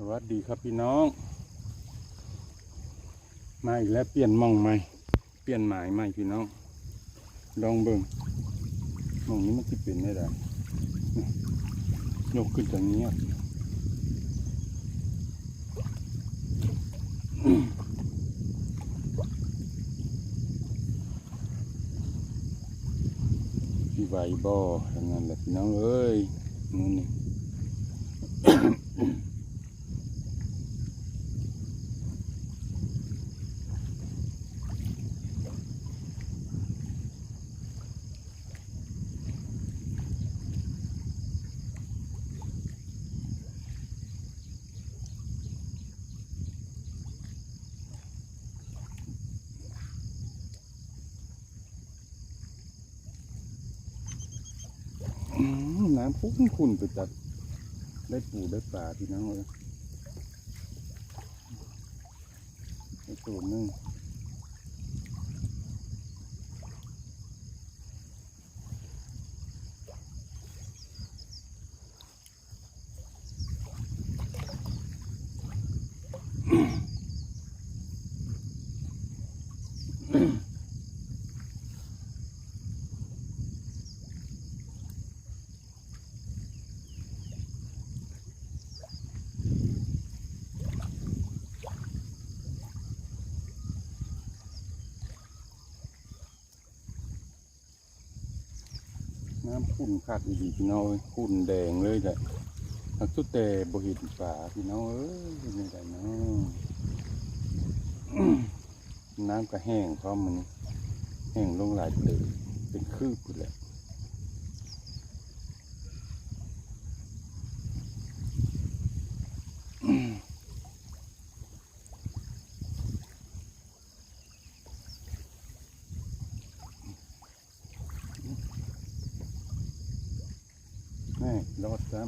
สวัสดีครับพี่น้อง มาอีกแล้วเปลี่ยนมองใหม่ เปลี่ยนหมายใหม่พี่น้อง ลองเบิ่งมองนี้มันจะเป็นได้ไดนี่ยกขึ้นจากนี้อะพี่ใบบ่อทั้งนั้นแหละพี่น้องเอ้ยนู่นนี่ อืม น้ำพุ่งคุณไปจัดได้ปูได้ปลาพี่น้องเลยได้ตัวนึงน้ำ ขุ่นคักอีดีพี่น้องเอ้ยขุ่นแดงเลยแหละทักสุดแต่บ่เห็นปลาพี่น้องเอ้ยเป็นยังไงเนาะอืมน้ำก็แห้งเพราะมันแห้งลงหลายเตยเป็นคืบอยู่แหละ แม่รอดซ้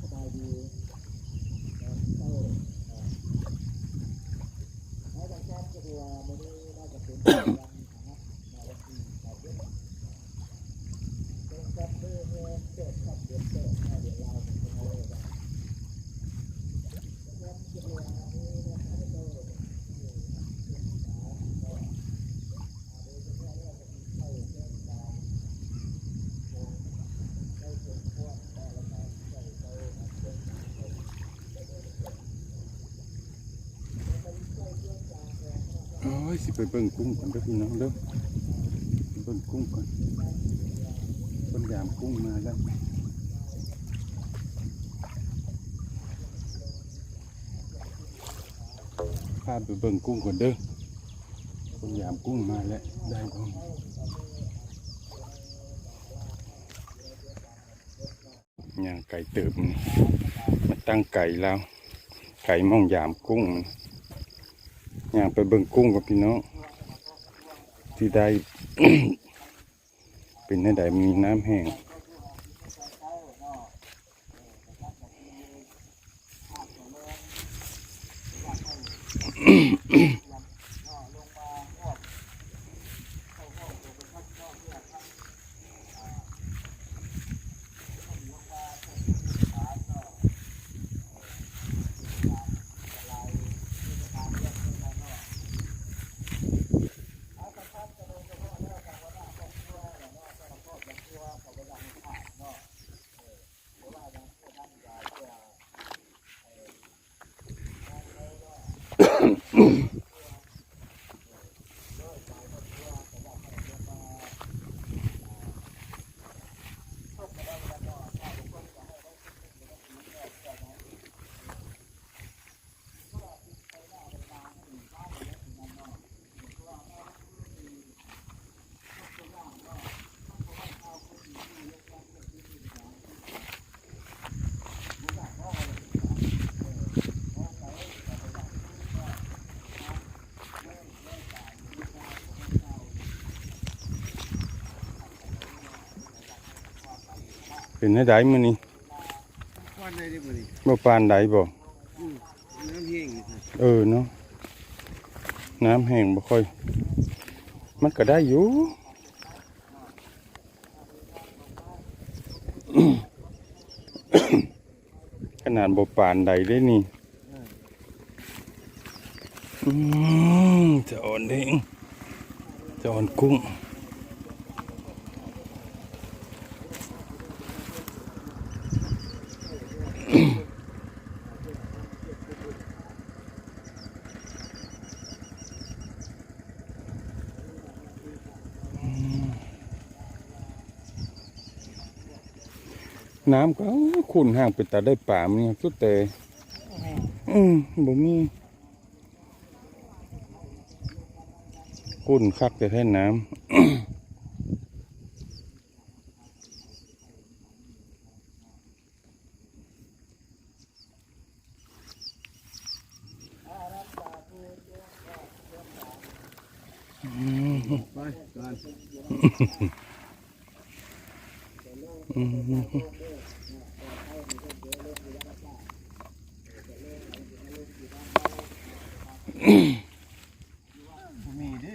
สบายดีตอนเช้าให้ทางแจ้งก็คือว่าวันนี้น่าจะเป็นวันนะครับมาวันที่สามเดือนตรงกับเรื่องเกิดขับเดือนเกิดเดือนเราเป็นคนเอาเลยนะแจ้งก็คือว่านี้นะครับก็ำโอ้ยสิ ไปเบิ่งกุ้งก่อนเด้อพี่น้องเด้อไปเบิ่งกุ้งก่อนคนยามกุ้งมาแล้วพาไปเบิ่งกุ้งก่อนเด้อคนยามกุ้งมาแล้วได้บ่ย่างไก่เติบนี่มาตั้งไก่แล้ว ไก่มองยามกุ้งมันย่างไปเบิ่งกุ้งกับพี่น้อง ที่ได้ เป็นในใดมีน้ำแห้ง เป็นให้ได้มื้นี้ปานใดได้บ่นี่บ่ปานใดบ่น้เออเนาะน้ำแห้งบ่ค่อย มันก็ได้อยู่ขนาดบ่ปานใดได้นี่จะอ่อนเด้งจะอ่อนกุ้ง น้ำก็ขุ่นห่างไปแต่ได้ป่ามันเนี่ยสุดแต่อืมบ่มีขุ่นคักแต่แท้น้ำอืม ไปกัน อืมดิ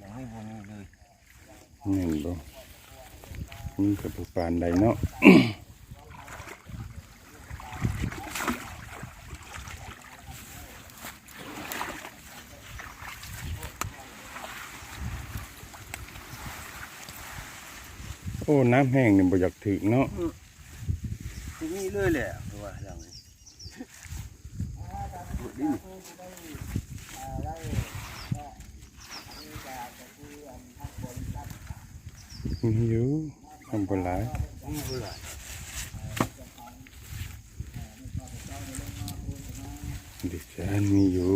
ยังไม่บนเลย เห็นบ่ มีกับผู้ปานใดเนาะโอ้น้ำแห้งนี่บ่อยากถึกเนาะที่นี่เลยแหละว่าอย่างนี้ดิมีอยู่ ทำบ่หลายนี่เท่าไหร่ดิฉันมีอยู่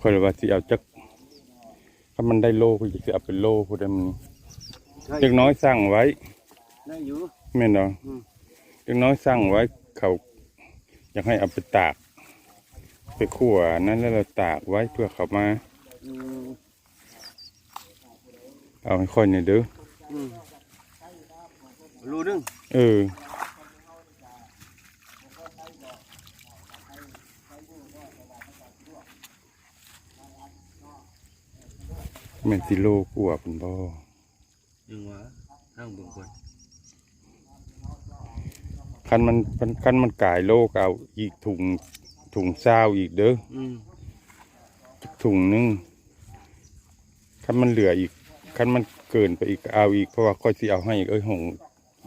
คอยว่าสิเอาจัก ถ้ามันได้โลก็จะเอาเป็นโลพูดได้มันเล็กน้อยสั่งไว้ได้อยู่แม่นเนาะอืมเล็กน้อยสั่งไว้เขาอยากให้เอาไปตาก ไปขั่วนั้นแล้วเราตากไว้เพื่อเขามาอืมเอาให้ค่อยหน่อยเด้ออืมรู้ดึงเออ แม่นสิโลกว่าเป็นบ่ยังวะห้างเบิ่งก่อนคันมันคันมันกายโลกเอาอีกถุงถุงซาวอีกเด้ออืมถุงหนึงคันมันเหลืออีกคันมันเกินไปอีกก็เอาอีกเพราะว่าค่อยสิเอาให้เอ้ยหง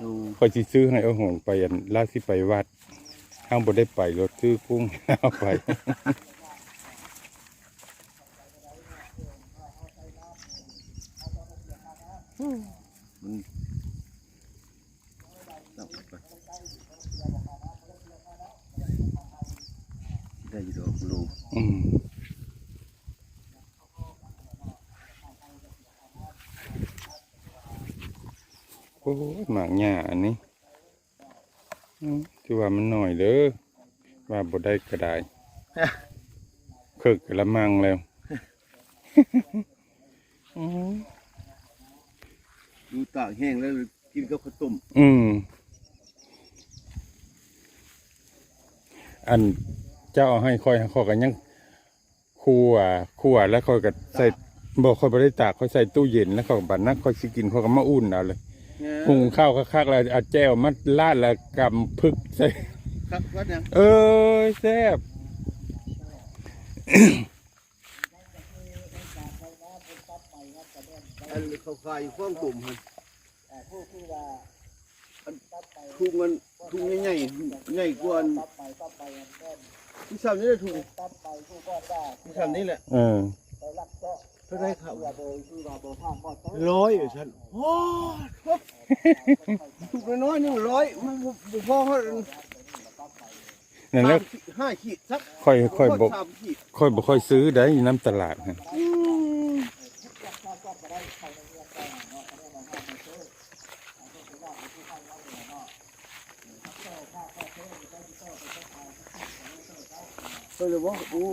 ดูค่อยสิซื้อให้เอ้ยหงไปอันลาสิไปวัดห้างบ่ได้ไปรถซื้อกุ้งเอาไป มันตั้งไปได้อยู่ดอกลูก อืมโอ้ย หมากหญ้าอันนี้อืมคือว่ามันหน่อยเด้อว่าบ่ได้ก็ได้เคิกกระมังแล้วอืมดูตากแห้งแล้วกินกับข้าวต้มอืมอันเจ้าเอาให้ค่อยค่อยกันยังคั่วคั่วแล้วค่อยก็ใส่บอกค่อยบ่ได้ตากค่อยใส่ตู้เย็นแล้วค่อยก็บัดนั้นค่อยสิกินค่อยก็มาอุ่นเอาเลย หุงข้าวคักๆแล้วเอาแจ้วมาลาดแล้วกำพึกใส่ครับวัดยังเอ้ยแซ่บอันเขาขายอยู่ข้างตุ่มมันทุ่งมันทุ่งใหญ่ๆใหญ่กว่าอันที่สามนี่แหละทุ่งที่สามนี่แหละเออ เท่าไรครับร้อยอยู่ฉันโอ้ครับถูกน้อยๆนี่ร้อยมันบุพอเขานั่นแหล้วห้าขีดสักค่อยค่อยบ่สามขีด ค่อยบ่ค่อยซื้อได้น้ำตลาดฮะ ก็เลยว่าโอ้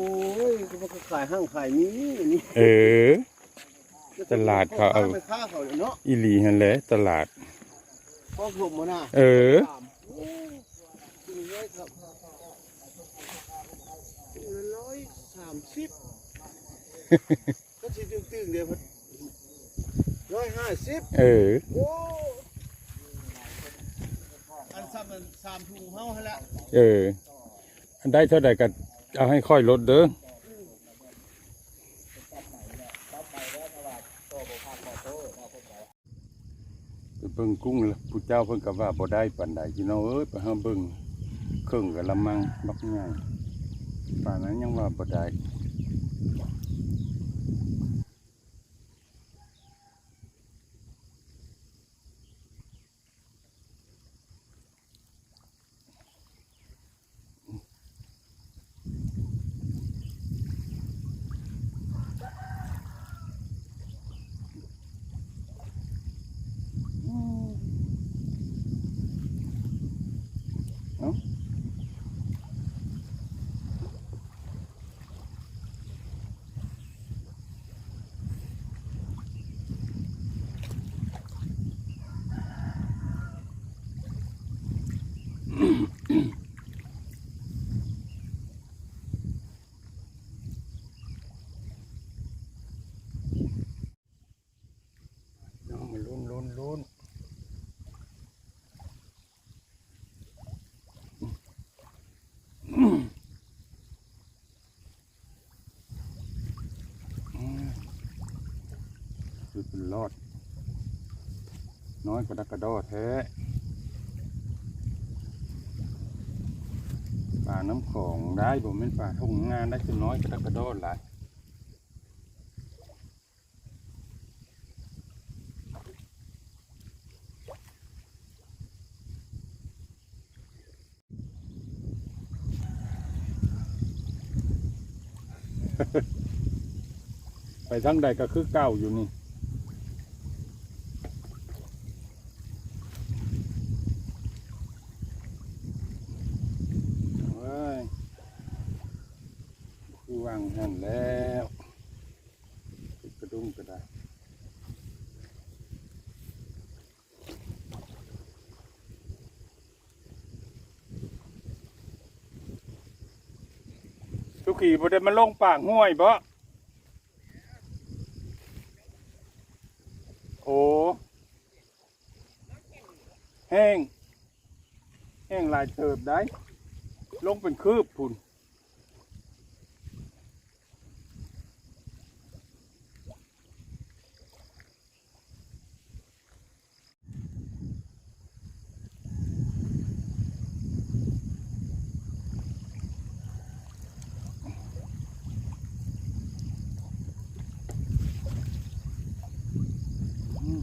ยมันก็ขายห้างขายนี้นี่เออ ตลาดเขาเอา ไปค้าเขาเลยเนาะอีหลีหั่นแหละตลาดพ่อผมมาน่ะเออสามโอ้กินร้อยครับร้อยสามสิบก็สิตึงๆเดียวพัดร้อยห้าสิบเออ โอ้อันซ้ำมันสามถุงเฮาให้ละเอออันได้เท่าใดก็ เอาให้ค่อยลดเด้อเบิ่งกุ้งล้วผู้เจ้าเพิ่นก็ว่าบ่ได้ปันใดพี่น้องเอ้ยไปหาเบิ่งเครื่องกะละมังบักใหญ่ป่านนั้นยังว่าบ่ได้ คือเป็นรอด น้อยกว่าดักกระดอแท้ป่าน้ำของได้บ่แม่นป่าทงงานได้คือน้อยกว่าดักกระดอหลายไปทั้งใดก็คือเก้าอยู่นี่ เว้ยคือวางหันแล้วติดกระดุมก็ได้ ทุกขี่บ่ได้มันลงปากห้วยบ่โอ้แห้งแห้งลายเติบได้ ลงเป็นคืบพุ่นอืม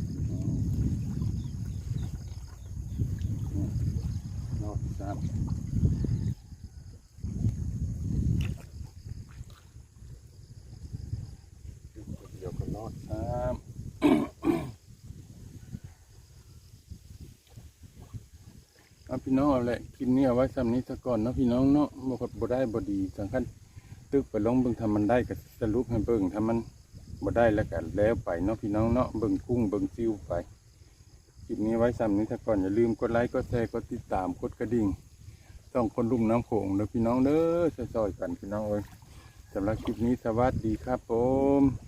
รอบสามเดี๋ยวก็รอดสาม เอาพี่น้องเอาแหละกินเนี่ยไว้สำนี้ซะก่อนเนาะพี่น้องเนาะบ่ก็บ่ได้บ่ดีสังคัญตึกไปลงเบิ่งทำมันได้ก็สรุปให้เบิ่งถ้ามันบ่ได้แล้วก็แล้วไปเนาะพี่น้องเนาะเบิ่งกุ้งเบิ่งซิวไปคลิปนี้ไว้สำนี้ซะก่อนอย่าลืมกดไลค์กดแชร์กดติดตามกดกระดิ่งต้องคนรุ่มน้ำโขงเด้อพี่น้องเด้อซอยๆกันพี่น้องเอ้ยสำหรับคลิปนี้สวัสดีครับผม